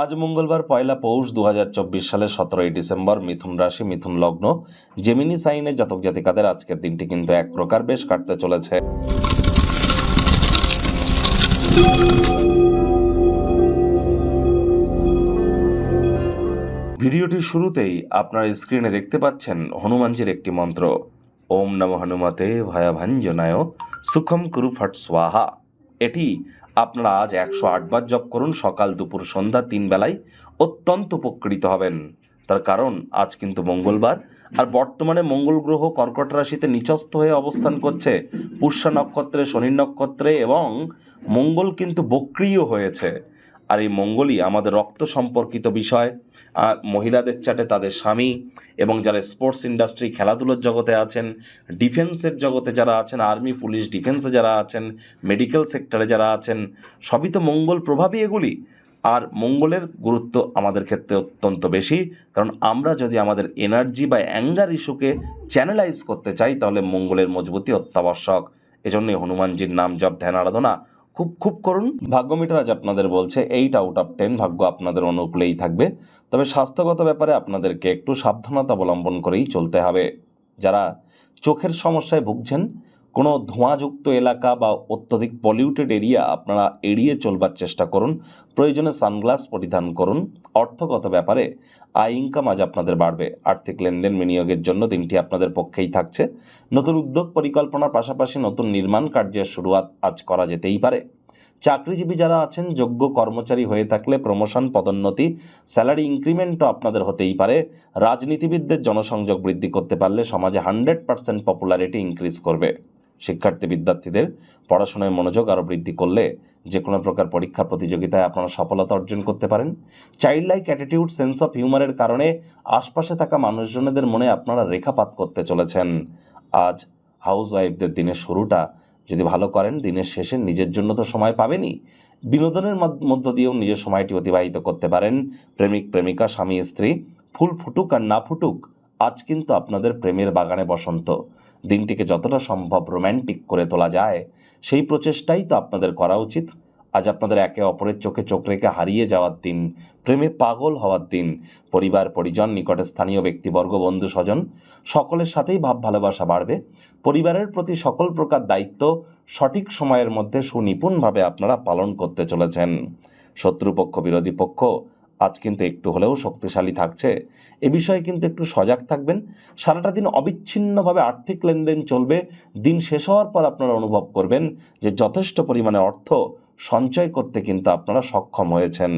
আজ মঙ্গলবার পয়লা পৌষ দু সালের সতেরোই ডিসেম্বর মিথুন রাশি, মিথুন লগ্ন। জেমিনি সাইনের জাতক জাতিকাদের আজকের দিনটি কিন্তু এক প্রকার বেশ কাটতে চলেছে। ভিডিওটির শুরুতেই আপনার স্ক্রিনে দেখতে পাচ্ছেন হনুমানজির একটি মন্ত্র। ওম নম হনুমতে ভয়াভাঞ্জনায় সুখম কুরু ফট স্বাহা। এটি আপনারা আজ একশো আটবার জপ করুন, সকাল, দুপুর, সন্ধ্যা, তিন বেলায় অত্যন্ত উপকৃত হবেন। তার কারণ, আজ কিন্তু মঙ্গলবার, আর বর্তমানে মঙ্গল গ্রহ কর্কট রাশিতে নিচস্থ হয়ে অবস্থান করছে। পুষ্যা নক্ষত্রে, শনি নক্ষত্রে এবং মঙ্গল কিন্তু বক্রিয় হয়েছে। আর এই মঙ্গলই আমাদের রক্ত সম্পর্কিত বিষয়। আর মহিলাদের চাটে তাদের স্বামী এবং যারা স্পোর্টস ইন্ডাস্ট্রি খেলাধুলোর জগতে আছেন ডিফেন্সের জগতে যারা আছেন আর্মি পুলিশ ডিফেন্সে যারা আছেন মেডিকেল সেক্টরে যারা আছেন, সবই তো মঙ্গল প্রভাবই এগুলি। আর মঙ্গলের গুরুত্ব আমাদের ক্ষেত্রে অত্যন্ত বেশি। কারণ আমরা যদি আমাদের এনার্জি বা অ্যাঙ্গার ইস্যুকে চ্যানেলাইজ করতে চাই, তাহলে মঙ্গলের মজবুতি অত্যাবশ্যক। এজন্যই হনুমানজির নাম জপ ধ্যান আরাধনা খুব খুব করুন। ভাগ্য মিটার আজ আপনাদের বলছে এইট আউট অফ টেন ভাগ্য আপনাদের অনুকূলেই থাকবে। তবে স্বাস্থ্যগত ব্যাপারে আপনাদেরকে একটু সাবধানতা অবলম্বন করেই চলতে হবে। যারা চোখের সমস্যায় ভুগছেন কোনো ধোঁয়াযুক্ত এলাকা বা অত্যধিক পলিউটেড এরিয়া আপনারা এড়িয়ে চলবার চেষ্টা করুন। প্রয়োজনে সানগ্লাস পরিধান করুন। অর্থগত ব্যাপারে আয় ইনকাম আজ আপনাদের বাড়বে। আর্থিক লেনদেন বিনিয়োগের জন্য দিনটি আপনাদের পক্ষেই থাকছে। নতুন উদ্যোগ পরিকল্পনার পাশাপাশি নতুন নির্মাণ কার্যের শুরুয়াত আজ করা যেতেই পারে। চাকরিজীবী যারা আছেন, যোগ্য কর্মচারী হয়ে থাকলে প্রমোশন পদোন্নতি স্যালারি ইনক্রিমেন্টও আপনাদের হতেই পারে। রাজনীতিবিদদের জনসংযোগ বৃদ্ধি করতে পারলে সমাজে হান্ড্রেড পার্সেন্ট পপুলারিটি ইনক্রিজ করবে। শিক্ষার্থী বিদ্যার্থীদের পড়াশোনায় মনোযোগ আরও বৃদ্ধি করলে যে কোনো প্রকার পরীক্ষা প্রতিযোগিতায় আপনারা সফলতা অর্জন করতে পারেন। Child like attitude sense of হিউমারের কারণে আশপাশে থাকা মানুষজনেদের মনে আপনারা রেখাপাত করতে চলেছেন। আজ হাউস ওয়াইফদের দিনের শুরুটা যদি ভালো করেন, দিনের শেষে নিজের জন্য তো সময় পাবেনই। বিনোদনের মধ্য- মধ্য দিয়েও নিজের সময়টি অতিবাহিত করতে পারেন। প্রেমিক, প্রেমিকা, স্বামী, স্ত্রী, ফুল ফুটুক আর না ফুটুক, আজ কিন্তু আপনাদের প্রেমের বাগানে বসন্ত। দিনটিকে যতটা সম্ভব রোম্যান্টিক করে তোলা যায়, সেই প্রচেষ্টাই তো আপনাদের করা উচিত। আজ আপনাদের একে অপরের চোখে চোখ রেখে হারিয়ে যাওয়ার দিন, প্রেমে পাগল হওয়ার দিন, পরিবার, পরিজন, নিকটে স্থানীয় ব্যক্তিবর্গ, বন্ধু, স্বজন, সকলের সাথেই ভাব ভালোবাসা বাড়বে। পরিবারের প্রতি সকল প্রকার দায়িত্ব সঠিক সময়ের মধ্যে সুনিপুণভাবে আপনারা পালন করতে চলেছেন। শত্রুপক্ষ, বিরোধী পক্ষ আজ কিন্তু একটু হলেও শক্তিশালী থাকছে। এ বিষয়ে কিন্তু একটু সজাগ থাকবেন। সারাটা দিন অবিচ্ছিন্নভাবে আর্থিক লেনদেন চলবে। দিন শেষ হওয়ার পর আপনারা অনুভব করবেন যে যথেষ্ট পরিমাণে অর্থ সঞ্চয় করতে কিন্তু আপনারা সক্ষম হয়েছেন।